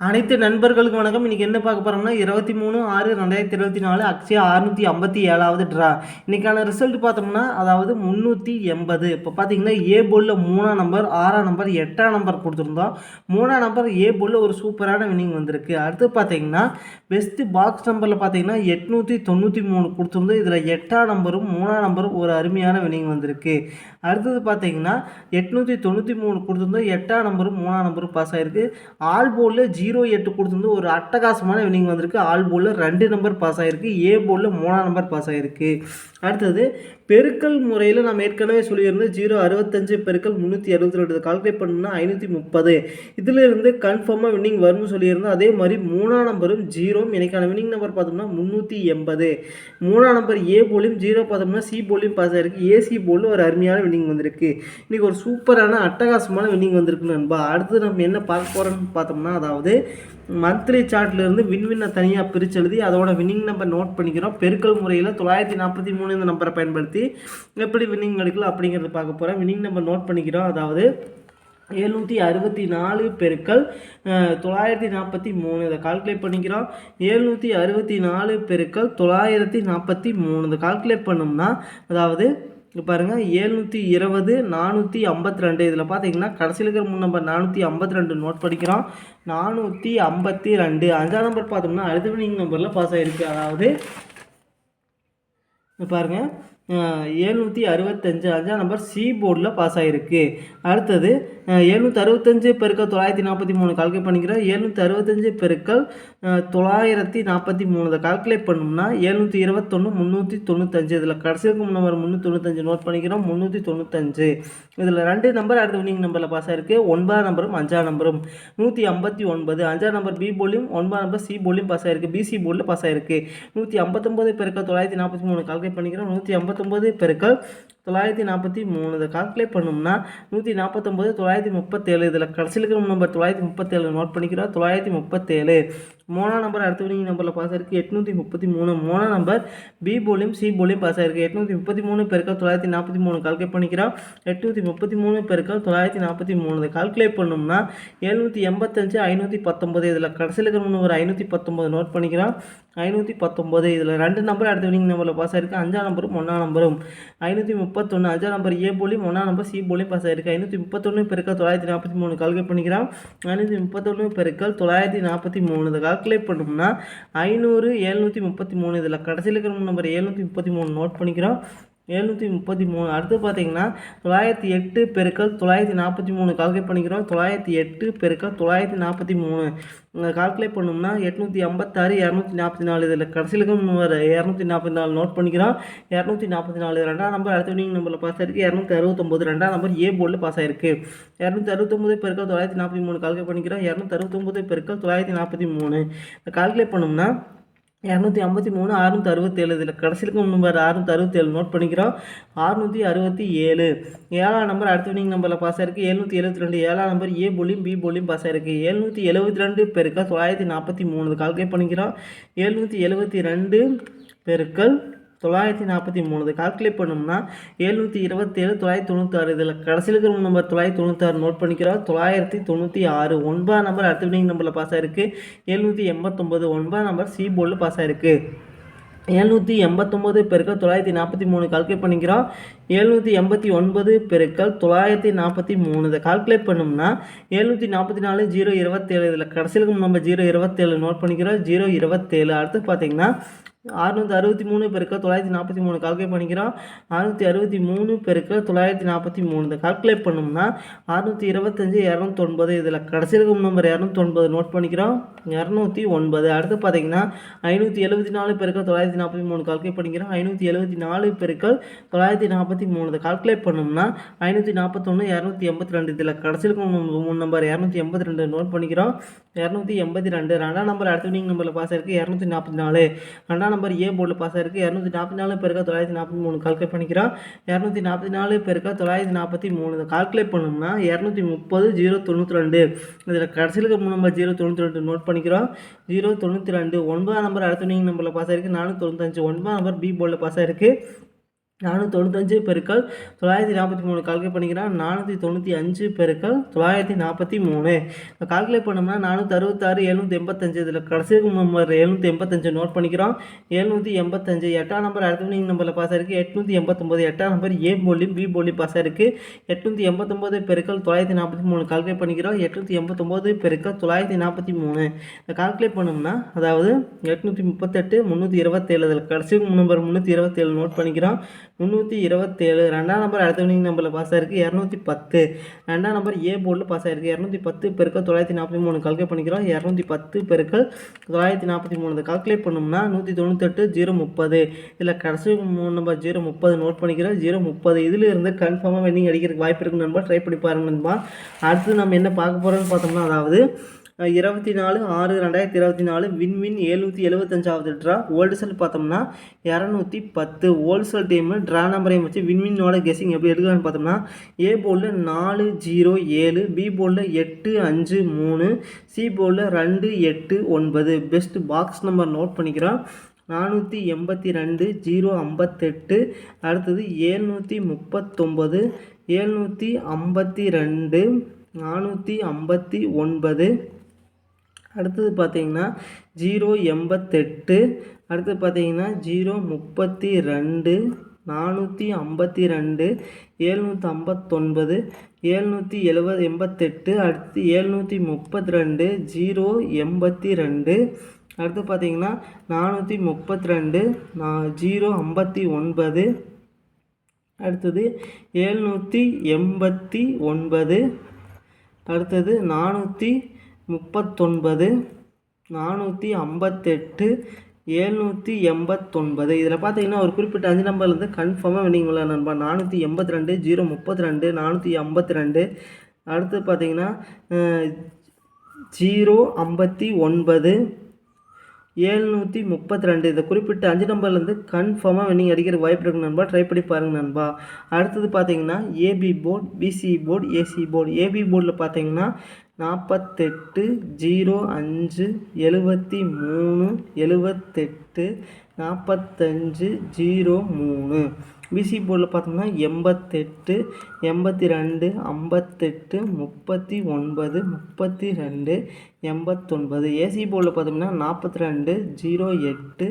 அனைத்து நண்பர்களுக்கு வணக்கம். இன்றைக்கி என்ன பார்க்க போகிறோம்னா இருபத்தி மூணு ஆறு ரெண்டாயிரத்தி இருபத்தி நாலு அக்ஷயா அறுநூற்றி ஐம்பத்தி ஏழாவது ட்ரா இன்றைக்கான ரிசல்ட் பார்த்தோம்னா அதாவது முந்நூற்றி எண்பது. இப்போ பார்த்தீங்கன்னா ஏ போலில் மூணாம் நம்பர் ஆறாம் நம்பர் எட்டாம் நம்பர் கொடுத்துருந்தோம். மூணாம் நம்பர் ஏ போலில் ஒரு சூப்பரான வினிங் வந்திருக்கு. அடுத்து பார்த்தீங்கன்னா பெஸ்ட்டு பாக்ஸ் நம்பரில் பார்த்தீங்கன்னா எட்நூற்றி தொண்ணூற்றி மூணு கொடுத்துருந்தோம். இதில் எட்டாம் நம்பரும் மூணாம் நம்பரும் ஒரு அருமையான வினிங் வந்திருக்கு. அடுத்தது பார்த்தீங்கன்னா எட்நூற்றி தொண்ணூற்றி மூணு கொடுத்துருந்தோம். எட்டாம் நம்பரும் மூணாம் நம்பரும் பாஸ் ஆகிருக்கு ஆல் போலில் ஜீரோ எட்டு கொடுத்துருந்து ஒரு அட்டகாசமான வினிங் வந்திருக்கு. ஆல் போலில் ரெண்டு நம்பர் பாஸ் ஆகிருக்கு ஏ போலில் மூணாம் நம்பர் பாஸ் ஆகிருக்கு அடுத்தது பெருக்கல் முறையில் நம்ம ஏற்கனவே சொல்லியிருந்தோம் ஜீரோ அறுபத்தஞ்சு பெருக்கல் முந்நூற்றி அறுபத்தி ரெண்டு. கால்குலேட் பண்ணோம்னா ஐநூற்றி முப்பது. இதிலிருந்து கன்ஃபார்மாக வின்னிங் வரும்னு சொல்லியிருந்தோம். அதே மாதிரி மூணாம் நம்பரும் ஜீரோவும் எனக்கான வின்னிங் நம்பர் பார்த்தோம்னா முந்நூற்றி எண்பது. மூணாம் நம்பர் ஏ போலியும் ஜீரோ பார்த்தோம்னா சி போலியும் பாஸ் ஆகிருக்கு ஏசி போலில் ஒரு அருமையான வின்னிங் வந்திருக்கு. இன்றைக்கி ஒரு சூப்பரான அட்டகாசமான வின்னிங் வந்திருக்கு நண்பா. அடுத்து நம்ம என்ன பார்க்க போகிறோம்னு பார்த்தோம்னா அதாவது மந்த்லி சார்ட்லேருந்து வின்வின்னை தனியாக பிரித்து எழுதி அதோட வின்னிங் நம்பர் நோட் பண்ணிக்கிறோம். பெருக்கல் முறையில் தொள்ளாயிரத்தி நாற்பத்தி மூணு இந்த நம்பரை பயன்படுத்தி எப்படி வின்னிங் எடுக்கலாம் அப்படிங்கிறத பார்க்க போகிறோம் வின்னிங் நம்பர் நோட் பண்ணிக்கிறோம். அதாவது எழுநூற்றி அறுபத்தி நாலு பெருக்கள் தொள்ளாயிரத்தி நாற்பத்தி மூணு. இதை கால்குலேட் பண்ணிக்கிறோம். எழுநூற்றி அறுபத்தி நாலு பெருக்கள் தொள்ளாயிரத்தி நாற்பத்தி மூணு. இதை கால்குலேட் பண்ணோம்னா அதாவது பாருங்கள் ஏழ்நூற்றி இருபது நானூற்றி ஐம்பத்தி ரெண்டு இதில் பார்த்தீங்கன்னா கடைசியில் இருக்கிற மூணு நம்பர் நானூற்றி ஐம்பத்தி ரெண்டு நோட் படிக்கிறோம். நானூற்றி ஐம்பத்தி ரெண்டு. அஞ்சாம் நம்பர் பார்த்தோம்னா அடுத்த வினிங் நம்பரில் பாஸ் ஆகிருக்கு அதாவது பாருங்கள் பாருங்க எழுநூற்றி அறுபத்தஞ்சு அஞ்சாம் நம்பர் சி போர்டில் பாஸ் ஆகிருக்கு அடுத்தது எழுநூற்றி அறுபத்தஞ்சு பெருக்கள் தொள்ளாயிரத்தி நாற்பத்தி மூணு கால்குலேட் பண்ணிக்கிறோம் எழுநூற்றி அறுபத்தஞ்சு பெருக்கள் தொள்ளாயிரத்தி நாற்பத்தி மூணு இதை கால்குலேட் பண்ணோம்னா எழுநூற்றி இருபத்தொன்று முந்நூற்றி தொண்ணூத்தஞ்சு. இதில் கடைசிக்கு நம்பர் முந்நூற்றி தொண்ணூத்தஞ்சு நோட் பண்ணிக்கிறோம். முந்நூற்றி தொண்ணூத்தஞ்சு. இதில் ரெண்டு நம்பர் அடுத்த வினிங் நம்பரில் பாஸ் ஆகிருக்கு ஒன்பதாம் நம்பரும் அஞ்சாம் நம்பரும் நூற்றி ஐம்பத்தி ஒன்பது அஞ்சாம் நம்பர் பி போலியும் ஒன்பதாம் நம்பர் சி போலியும் பாஸ் ஆகிருக்கு பிசி போர்டில் பாஸ் ஆகிருக்கு நூற்றி ஐம்பத்தொம்போது பெருக்கள் தொள்ளாயிரத்தி நாற்பத்தி மூணு கால்குலேட் பண்ணிக்கிறோம். நூற்றி ஐம்பத்தொம்போது பெருக்கல் தொள்ளாயிரத்தி நாற்பத்தி மூணு இதை கால்குலேட் பண்ணோம்னா நூற்றி நாற்பத்தொம்போது தொள்ளாயிரத்தி முப்பத்தேழு. இதில் கடைசியில் இருக்கிற நம்பர் தொள்ளாயிரத்தி முப்பத்தேழு நோட் பண்ணிக்கிறோம். தொள்ளாயிரத்தி முப்பத்தேழு. மூணாம் நம்பர் அடுத்த வினிங் நம்பரில் பாஸ் ஆயிருக்கு எட்நூற்றி முப்பத்தி மூணு. மூணாம் நம்பர் பி போலியும் சி போலியும் பாஸ் ஆயிருக்கு. எட்நூற்றி முப்பத்தி மூணு பெருக்கல் தொள்ளாயிரத்தி நாற்பத்தி மூணு கால்குலேட் பண்ணிக்கிறோம். எட்நூற்றி முப்பத்தி மூணு பெருக்கல் தொள்ளாயிரத்தி நாற்பத்தி மூணு. இதை கால்குலேட் பண்ணோம்னா எழுநூற்றி எண்பத்தஞ்சு ஐநூற்றி பத்தொம்பது. இதில் கடைசியில் இருக்கிற நம்பர் ஐநூற்றி பத்தொம்பது நோட் பண்ணிக்கிறோம். ஐநூற்றி பத்தொம்பது. இதில் ரெண்டு நம்பர் அடுத்த வினிங் நம்பரில் பாஸ் ஆயிருக்கு. அஞ்சாம் நம்பரும் ஒன்றாம் நம்பரும் ஐநூற்றி முப்பத்தொன்று அஞ்சாம் நம்பர் ஏ போலியும் ஒன்றாம் நம்பர் சி போலியும் பாஸ் ஆயிருக்கு? ஐநூற்றி முப்பத்தொன்று பெருக்கல் தொள்ளாயிரத்தி நாற்பத்தி மூணு. கால்குலேட் பண்ணிக்கிறோம். ஐநூற்றி முப்பத்தொன்று பெருக்கல் தொள்ளாயிரத்தி நாற்பத்தி மூணு. இதை கால்குலேட் பண்ணோம்னா ஐநூறு எழுநூற்றி முப்பத்தி மூணு. இதில் கடைசியில் இருக்கிற நம்பர் எழுநூற்றி முப்பத்தி மூணு நோட் பண்ணிக்கிறோம். எழுநூற்றி முப்பத்தி மூணு. அடுத்து பார்த்தீங்கன்னா தொள்ளாயிரத்தி எட்டு பெருக்கல் தொள்ளாயிரத்தி நாற்பத்தி மூணு கால்குலேட் பண்ணிக்கிறோம். தொள்ளாயிரத்தி எட்டு பெருக்கல் தொள்ளாயிரத்தி நாற்பத்தி மூணு. கால்குலேட் பண்ணோம்னா எட்நூற்றி ஐம்பத்தாறு இரநூத்தி நாற்பத்தி நாலு. இதில் கடைசிலுக்கும் இரநூத்தி நாற்பத்தி நாலு நோட் பண்ணிக்கிறோம். இரநூத்தி நாற்பத்தி நாலு ரெண்டாம் நம்பர் அடுத்த வினிங் நம்பரில் பாஸ் ஆயிருக்கு. இரநூத்தி அறுபத்தொம்போது ரெண்டாம் நம்பர் ஏ போர்டில் பாஸ் ஆயிருக்கு. இரநூத்தி அறுபத்தொம்போது பெருக்கல் தொள்ளாயிரத்தி நாற்பத்தி மூணு கால்குலேட் பண்ணிக்கிறோம். இரநூத்தி அறுபத்தொம்போது பெருக்கள் தொள்ளாயிரத்தி நாற்பத்தி மூணு. கால்குலேட் பண்ணோம்னா இரநூத்தி ஐம்பத்தி மூணு அறுநூற்றி அறுபத்தேழு. இதில் கடைசிக்கு நம்பர் அறுநூற்றி அறுபத்தேழு நோட் பண்ணிக்கிறோம். அறுநூற்றி அறுபத்தி ஏழு. ஏழாம் நம்பர் அடுத்த வினிங் நம்பரில் பாஸ் ஆயிருக்கு. எழுநூற்றி எழுபத்தி ரெண்டு. ஏழாம் நம்பர் ஏ போலியும் பி போலியும் பாஸ் ஆயிருக்கு. எழுநூற்றி எழுபத்தி ரெண்டு பெருக்கல் தொள்ளாயிரத்தி நாற்பத்தி மூணு. கால்குலேட் பண்ணிக்கிறோம். எழுநூற்றி எழுபத்தி ரெண்டு பெருக்கல் தொள்ளாயிரத்தி நாற்பத்தி மூணு கால்குலேட் பண்ணோம்னா எழுநூற்றி இருபத்தேழு தொள்ளாயிரத்தி தொண்ணூத்தாறு. இதில் கடைசியில் இருக்கிற நம்பர் தொள்ளாயிரத்தி தொண்ணூத்தாறு நோட் பண்ணிக்கிறோம். தொள்ளாயிரத்தி தொண்ணூற்றி ஆறு ஒன்பதாம் நம்பர் அடுத்த வினிங் நம்பரில் பாஸ் ஆயிருக்கு. எழுநூற்றி எண்பத்தொம்பது ஒன்பதாம் நம்பர் சி போர்டில் பாஸ் ஆயிருக்கு. எழுநூற்றி எண்பத்தொம்போது பெருக்கல் தொள்ளாயிரத்தி நாற்பத்தி மூணு கால்குலேட் பண்ணிக்கிறோம். எழுநூற்றி எண்பத்தி ஒன்பது பெருக்கல் தொள்ளாயிரத்தி நாற்பத்தி மூணு இதை கால்குலேட் பண்ணோம்னா எழுநூற்றி நாற்பத்தி நாலு ஜீரோ இருபத்தேழு. இதில் கடைசியில் நம்ம ஜீரோ இருபத்தேழு நோட் பண்ணிக்கிறோம். ஜீரோ இருபத்தேழு. அடுத்து பார்த்தீங்கன்னா அறுநூற்றி அறுபத்தி மூணு பெருக்க தொள்ளாயிரத்தி நாற்பத்தி மூணு. கால்குலேட் பண்ணிக்கிறோம். அறுநூற்றி அறுபத்தி மூணு பெருக்க தொள்ளாயிரத்தி நாற்பத்தி மூணு. இதை கால்குலேட் பண்ணோம்னா அறுநூற்றி இருபத்தஞ்சி இரநூத்தொன்பது. இதில் கடைசி இருக்கும் நம்பர் இரநூத்தொன்பது நோட் பண்ணிக்கிறோம். இரநூத்தி ஒன்பது. அடுத்து பார்த்தீங்கன்னா ஐநூற்றி எழுபத்தி நாலு பெருக்கள் தொள்ளாயிரத்தி நாற்பத்தி மூணு. கால்குலேட் பண்ணிக்கிறோம். ஐநூற்றி எழுபத்தி நாலு பெருக்கள் தொள்ளாயிரத்தி நாற்பத்தி மூணு. இதை கால்குலேட் பண்ணோம்னா ஐநூற்றி நாற்பத்தொன்று இரநூத்தி எண்பத்தி ரெண்டு. இதில் கடைசி இருக்கும் மூணு நம்பர் இரநூத்தி எண்பத்தி ரெண்டு நோட் பண்ணிக்கிறோம். இரநூத்தி எண்பத்தி ரெண்டு. ரெண்டாம் நம்பர் அடுத்த நீங்கள் நம்பரில் பாஸ் இருக்குது இரநூத்தி நாற்பத்தி நாலு. ரெண்டாம் நம்பர் ஏ போர்டில் பாஸ் ஆயிருக்கு. இரநூத்தி நாற்பத்தி நாலு பெருக்கா தொள்ளாயிரத்தி நாற்பத்தி மூணு. கால்குலேட் பண்ணிக்கிறோம். இரநூத்தி நாற்பத்தி நாலு பெருக்கா தொள்ளாயிரத்தி நாற்பத்தி மூணு. இதை கால்குலேட் பண்ணோம்னா இரநூத்தி முப்பது ஜீரோ தொண்ணூற்றி ரெண்டு. இதில் கடைசியில் இருக்க மூணு நம்பர் ஜீரோ தொண்ணூற்றி ரெண்டு நோட் பண்ணிக்கிறோம். ஜீரோ தொண்ணூற்றி ரெண்டு. ஒன்பதாம் நம்பர் அடுத்த நம்பரில் பாஸ் ஆயிருக்கு. நானூற்றி தொண்ணூத்தஞ்சு. ஒன்பதாம் நம்பர் பி போர்டில் பாஸ் ஆயிருக்கு. நானூற்றி தொண்ணூத்தஞ்சு பெருக்கள் தொள்ளாயிரத்தி நாற்பத்தி மூணு கால்குலேட் பண்ணிக்கிறான். நானூற்றி தொண்ணூற்றி அஞ்சு பெருக்கள் தொள்ளாயிரத்தி நாற்பத்தி மூணு. இப்போ கால்குலேட் பண்ணோம்னா நானூற்றி அறுபத்தாறு எழுநூற்றி எண்பத்தஞ்சு இதில் கடைசி நம்பர் எழுநூற்றி எண்பத்தஞ்சு நோட் பண்ணிக்கிறோம். எழுநூற்றி எண்பத்தஞ்சு எட்டாம் நம்பர் அடுத்த நீங்கள் நம்பரில் பாஸ் ஆயிருக்கு. எட்நூற்றி எண்பத்தொம்போது எட்டாம் நம்பர் ஏ போலியும் பி போலியும் பாஸ் ஆயிருக்கு. எட்நூற்றி எண்பத்தொம்போது பெருக்கள் தொள்ளாயிரத்தி நாற்பத்தி மூணு கால்குலேட் பண்ணிக்கிறோம். எட்நூற்றி எண்பத்தொம்போது பெருக்கள் தொள்ளாயிரத்தி நாற்பத்தி மூணு. இதை கால்குலேட் பண்ணோம்னா அதாவது எட்நூற்றி முப்பத்தெட்டு முந்நூற்றி இருபத்தேழு. இதில் கடைசி நம்பர் முந்நூற்றி இருபத்தேழு நோட் பண்ணிக்கிறோம். முந்நூற்றி இருபத்தேழு. ரெண்டாம் நம்பர் அடுத்த வினிங் நம்பரில் பாஸ் ஆயிருக்கு. இரநூத்தி பத்து. ரெண்டாம் நம்பர் ஏ போர்டில் பாஸ் ஆயிருக்கு. இரநூத்தி பத்து பெருக்கள் தொள்ளாயிரத்தி நாற்பத்தி மூணு. கல்கேட் பண்ணிக்கிறோம். இரநூத்தி பத்து பெருக்கள் தொள்ளாயிரத்தி நாற்பத்தி மூணு. கல்குலேட் பண்ணோம்னா நூற்றி தொண்ணூத்தெட்டு ஜீரோ முப்பது. இதில் கடைசி மூணு நம்பர் ஜீரோ முப்பது நோட் பண்ணிக்கிறோம். ஜீரோ முப்பது. இதில் இருந்து கன்ஃபார்மாக வெண்டிங் அடிக்கிறதுக்கு வாய்ப்பு இருக்கு நண்பா ட்ரை பண்ணி பாருங்க நண்பா. அடுத்து நம்ம என்ன பார்க்க போகிறோம்னு பார்த்தோம்னா அதாவது இருபத்தி நாலு ஆறு ரெண்டாயிரத்தி இருபத்தி நாலு வின்வின் எழுநூற்றி எழுபத்தஞ்சாவது ட்ரா ஹோல்சேல் பார்த்தோம்னா இரநூத்தி பத்து. ஹோல்சேல் டீமு ட்ரா நம்பரையும் வச்சு வின்வின்னோட கெஸிங் எப்படி எடுக்கலாம்னு பார்த்தோம்னா ஏ போர்டில் நாலு ஜீரோ ஏழு பி போர்டில் எட்டு அஞ்சு மூணு சி போர்டில் ரெண்டு எட்டு ஒன்பது. பெஸ்ட் பாக்ஸ் நம்பர் நோட் பண்ணிக்கிறோம். நானூற்றி எண்பத்தி ரெண்டு ஜீரோ ஐம்பத்தெட்டு. அடுத்தது ஏழ்நூற்றி முப்பத்தொம்பது ஏழ்நூற்றி ஐம்பத்தி ரெண்டு நானூற்றி ஐம்பத்தி ஒன்பது. அடுத்தது பார்த்தீங்கன்னா ஜீரோ எண்பத்தெட்டு அடுத்தது பார்த்தீங்கன்னா ஜீரோ முப்பத்தி ரெண்டு நானூற்றி ஐம்பத்தி ரெண்டு ஏழ்நூற்றி ஐம்பத்தொன்பது ஏழ்நூற்றி எழுபது எண்பத்தெட்டு அடுத்து ஏழ்நூற்றி முப்பத்தி ரெண்டு ஜீரோ எண்பத்தி ரெண்டு அடுத்து பார்த்தீங்கன்னா நானூற்றி முப்பத்தி ரெண்டு நான் ஜீரோ ஐம்பத்தி ஒன்பது அடுத்தது ஏழ்நூற்றி எண்பத்தி ஒன்பது அடுத்தது நானூற்றி முப்பத்தொன்பது நானூற்றி ஐம்பத்தெட்டு ஏழ்நூற்றி எண்பத்தொன்பது. இதில் பார்த்தீங்கன்னா ஒரு குறிப்பிட்ட அஞ்சு நம்பர்லேருந்து கன்ஃபார்மாக வினிங்களா நண்பா நானூற்றி எண்பத்தி ரெண்டு ஜீரோ முப்பத்தி ரெண்டு நானூற்றி ஐம்பத்தி ரெண்டு அடுத்து பார்த்தீங்கன்னா ஜீரோ ஐம்பத்தி ஒன்பது ஏழ்நூற்றி முப்பத்தி ரெண்டு இதை குறிப்பிட்ட அஞ்சு நம்பர்லேருந்து கன்ஃபார்மாக நீங்கள் அடிக்கிற வாய்ப்பு இருக்கு நண்பா. ட்ரை பண்ணி பாருங்கள் நண்பா. அடுத்தது பார்த்தீங்கன்னா AB board BC board AC board AB போர்டில் பார்த்தீங்கன்னா நாற்பத்தெட்டு ஜீரோ அஞ்சு எழுபத்தி மூணு எழுபத்தெட்டு நாற்பத்தஞ்சு ஜீரோ மூணு. பிசி போர்டில் பார்த்தோம்னா எண்பத்தெட்டு எண்பத்தி ரெண்டு ஐம்பத்தெட்டு முப்பத்தி ஒன்பது முப்பத்தி ரெண்டு எண்பத்தொன்பது ஏசி போர்டில் பார்த்தோம்னா நாற்பத்தி ரெண்டு ஜீரோ எட்டு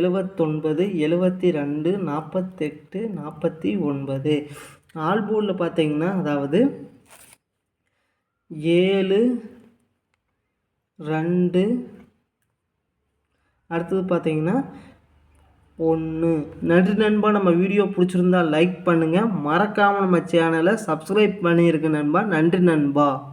எழுபத்தொன்பது எழுபத்தி ரெண்டு நாற்பத்தெட்டு நாற்பத்தி ஒன்பது. ஆல் போர்டில் பார்த்தீங்கன்னா அதாவது ஏழு ரெண்டு. அடுத்தது பார்த்தீங்கன்னா ஒன்று. நன்றி நண்பா. நம்ம வீடியோ பிடிச்சிருந்தா லைக் பண்ணுங்கள் மறக்காமல் நம்ம சேனலை சப்ஸ்கிரைப் பண்ணியிருக்கு நண்பா. நன்றி நண்பா.